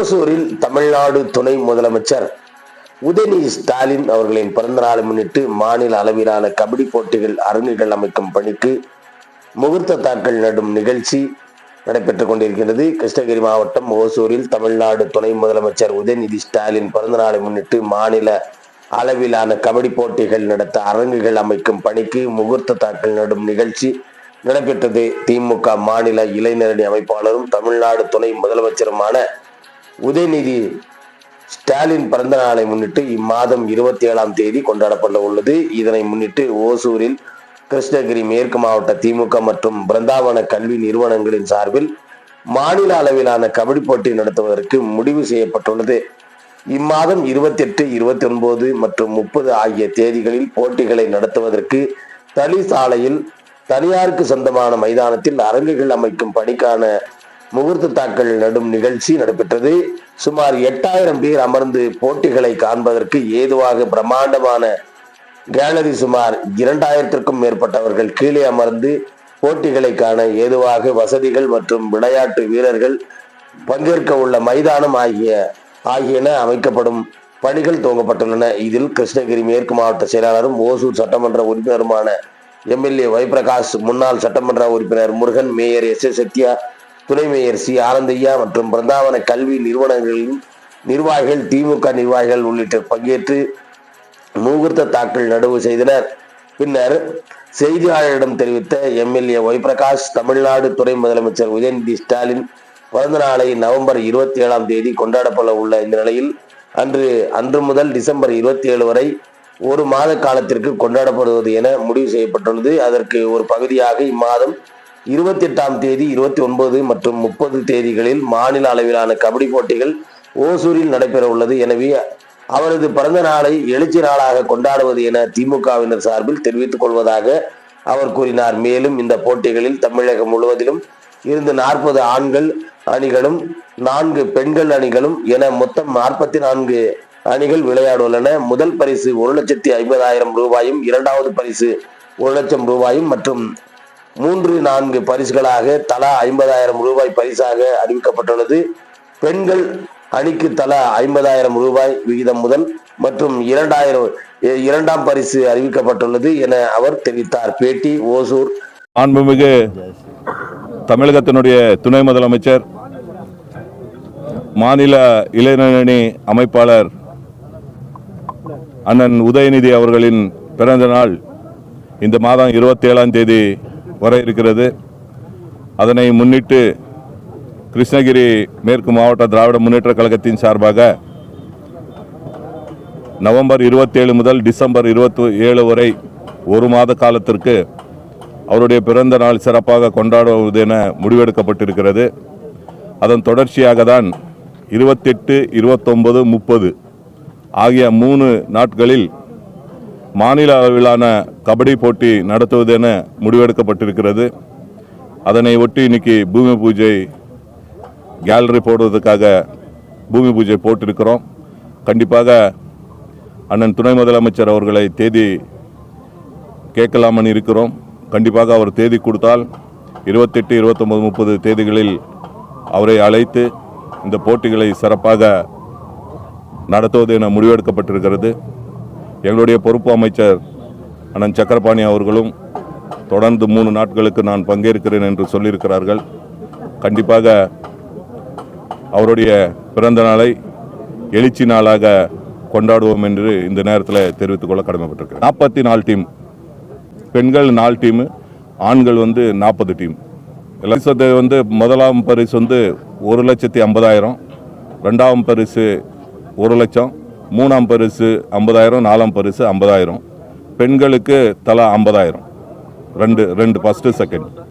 ஓசூரில் தமிழ்நாடு துணை முதலமைச்சர் உதயநிதி ஸ்டாலின் அவர்களின் பிறந்த நாளை முன்னிட்டு மாநில அளவிலான கபடி போட்டிகள் அரங்குகள் அமைக்கும் பணிக்கு முகூர்த்த தாக்கல் நடும் நிகழ்ச்சி நடைபெற்றுக் கொண்டிருக்கிறது கிருஷ்ணகிரி மாவட்டம் ஓசூரில் தமிழ்நாடு துணை முதலமைச்சர் உதயநிதி ஸ்டாலின் பிறந்த நாளை முன்னிட்டு மாநில அளவிலான கபடி போட்டிகள் நடத்த அரங்குகள் அமைக்கும் பணிக்கு முகூர்த்த தாக்கல் நடும் நிகழ்ச்சி நடைபெற்றது. திமுக மாநில இளைஞரணி அமைப்பாளரும் தமிழ்நாடு துணை முதலமைச்சருமான உதயநிதி ஸ்டாலின் பிறந்த நாளை முன்னிட்டு இம்மாதம் இருபத்தி ஏழாம் தேதி கொண்டாடப்பட உள்ளது. இதனை முன்னிட்டு ஓசூரில் கிருஷ்ணகிரி மேற்கு மாவட்ட திமுக மற்றும் பிருந்தாவன கல்வி நிறுவனங்களின் சார்பில் மாநில அளவிலான கபடி போட்டி நடத்துவதற்கு முடிவு செய்யப்பட்டுள்ளது. இம்மாதம் இருபத்தி எட்டு இருபத்தி ஒன்பது மற்றும் முப்பது ஆகிய தேதிகளில் போட்டிகளை நடத்துவதற்கு தளி சாலையில் தனியாருக்கு சொந்தமான மைதானத்தில் அரங்குகள் அமைக்கும் பணிக்கான முகூர்த்த தாக்கல் நடும் நிகழ்ச்சி நடைபெற்றது. சுமார் எட்டாயிரம் பேர் அமர்ந்து போட்டிகளை காண்பதற்கு ஏதுவாக பிரம்மாண்டமான கேலரி சுமார் இரண்டாயிரத்திற்கும் மேற்பட்டவர்கள் கீழே அமர்ந்து போட்டிகளை காண ஏதுவாக வசதிகள் மற்றும் விளையாட்டு வீரர்கள் பங்கேற்க உள்ள மைதானம் ஆகிய ஆகியன அமைக்கப்படும் பணிகள் துவங்கப்பட்டுள்ளன. இதில் கிருஷ்ணகிரி மேற்கு மாவட்ட செயலாளரும் ஓசூர் சட்டமன்ற உறுப்பினருமான எம்எல்ஏ வைபிரகாஷ் முன்னாள் சட்டமன்ற உறுப்பினர் Murugan mayor S A Sathya துணை மேயர் சி ஆனந்தையா மற்றும் பிருந்தாவன கல்வி நிறுவனங்களின் நிர்வாகிகள் திமுக நிர்வாகிகள் உள்ளிட்ட பங்கேற்று முகூர்த்த தாக்கல் நடவு செய்தனர். பின்னர் செய்தியாளரிடம் தெரிவித்த எம்எல்ஏ ஒய்பிரகாஷ் தமிழ்நாடு துணை முதலமைச்சர் உதயநிதி ஸ்டாலின் பிறந்த நாளை நவம்பர் இருபத்தி ஏழாம் தேதி கொண்டாடப்பட உள்ள இந்த நிலையில் அன்று அன்று முதல் டிசம்பர் இருபத்தி ஏழு வரை ஒரு மாத காலத்திற்கு கொண்டாடப்படுவது என முடிவு செய்யப்பட்டுள்ளது. அதற்கு ஒரு பகுதியாக இம்மாதம் இருபத்தி எட்டாம் தேதி இருபத்தி ஒன்பது மற்றும் முப்பது தேதிகளில் மாநில அளவிலான கபடி போட்டிகள் ஓசூரில் நடைபெற உள்ளது. எனவே அவரது பிறந்த நாளை எழுச்சி நாளாக கொண்டாடுவது என திமுகவினர் சார்பில் தெரிவித்துக் கொள்வதாக அவர் கூறினார். மேலும் இந்த போட்டிகளில் தமிழகம் முழுவதிலும் இருந்து நாற்பது ஆண்கள் அணிகளும் நான்கு பெண்கள் அணிகளும் என மொத்தம் நாற்பத்தி நான்கு அணிகள் விளையாடுள்ளன முதல் பரிசு ஒரு லட்சத்தி ஐம்பதாயிரம் ரூபாயும் இரண்டாவது பரிசு ஒரு லட்சம் ரூபாயும் மற்றும் மூன்று நான்கு பரிசுகளாக தலா ஐம்பதாயிரம் ரூபாய் பரிசாக அறிவிக்கப்பட்டுள்ளது. பெண்கள் அணிக்கு தலா ஐம்பதாயிரம் ரூபாய் விகிதம் முதல் மற்றும் இரண்டாயிரம் இரண்டாம் பரிசு அறிவிக்கப்பட்டுள்ளது என அவர் தெரிவித்தார். பேட்டி ஓசூர். மாண்புமிகு தமிழகத்தினுடைய துணை முதலமைச்சர் மாநில இளைஞரணி அமைப்பாளர் அண்ணன் உதயநிதி அவர்களின் பிறந்த நாள் இந்த மாதம் இருபத்தி ஏழாம் தேதி வர இருக்கிறது. அதனை முன்னிட்டு கிருஷ்ணகிரி மேற்கு மாவட்ட திராவிட முன்னேற்ற கழகத்தின் சார்பாக நவம்பர் 27 முதல் டிசம்பர் இருபத்தி ஏழு வரை ஒரு மாத காலத்திற்கு அவருடைய பிறந்த நாள் சிறப்பாக கொண்டாடுவது என முடிவெடுக்கப்பட்டிருக்கிறது. அதன் தொடர்ச்சியாக தான் இருபத்தெட்டு இருபத்தொன்பது முப்பது ஆகிய மூணு நாட்களில் மாநில அளவிலான கபடி போட்டி நடத்துவது என முடிவெடுக்கப்பட்டிருக்கிறது. அதனை ஒட்டி இன்னைக்கு பூமி பூஜை கேலரி போடுவதற்காக பூமி பூஜை போட்டிருக்கிறோம். கண்டிப்பாக அண்ணன் துணை முதலமைச்சர் அவர்களை தேதி கேட்கலாமன்னு இருக்கிறோம். கண்டிப்பாக அவர் தேதி கொடுத்தால் இருபத்தெட்டு இருபத்தொம்பது முப்பது தேதிகளில் அவரை அழைத்து இந்த போட்டிகளை சிறப்பாக நடத்துவது என முடிவெடுக்கப்பட்டிருக்கிறது. எங்களுடைய பொறுப்பு அமைச்சர் அண்ணன் சக்கரபாணி அவர்களும் தொடர்ந்து மூணு நாட்களுக்கு நான் பங்கேற்கிறேன் என்று சொல்லியிருக்கிறார்கள். கண்டிப்பாக அவருடைய பிறந்த நாளை எழுச்சி நாளாக கொண்டாடுவோம் என்று இந்த நேரத்தில் தெரிவித்துக் கொள்ள கடமைப்பட்டிருக்கிறேன். நாற்பத்தி நாலு டீம் பெண்கள் நாலு டீமு ஆண்கள் வந்து நாற்பது டீம் பரிசு வந்து முதலாம் பரிசு வந்து ஒரு லட்சத்தி ஐம்பதாயிரம் ரெண்டாம் பரிசு ஒரு லட்சம் மூணாம் பரிசு ஐம்பதாயிரம் நாலாம் பரிசு ஐம்பதாயிரம். பெண்களுக்கு தலா ஐம்பதாயிரம். ரெண்டு ரெண்டு ஃபஸ்ட்டு செகண்ட்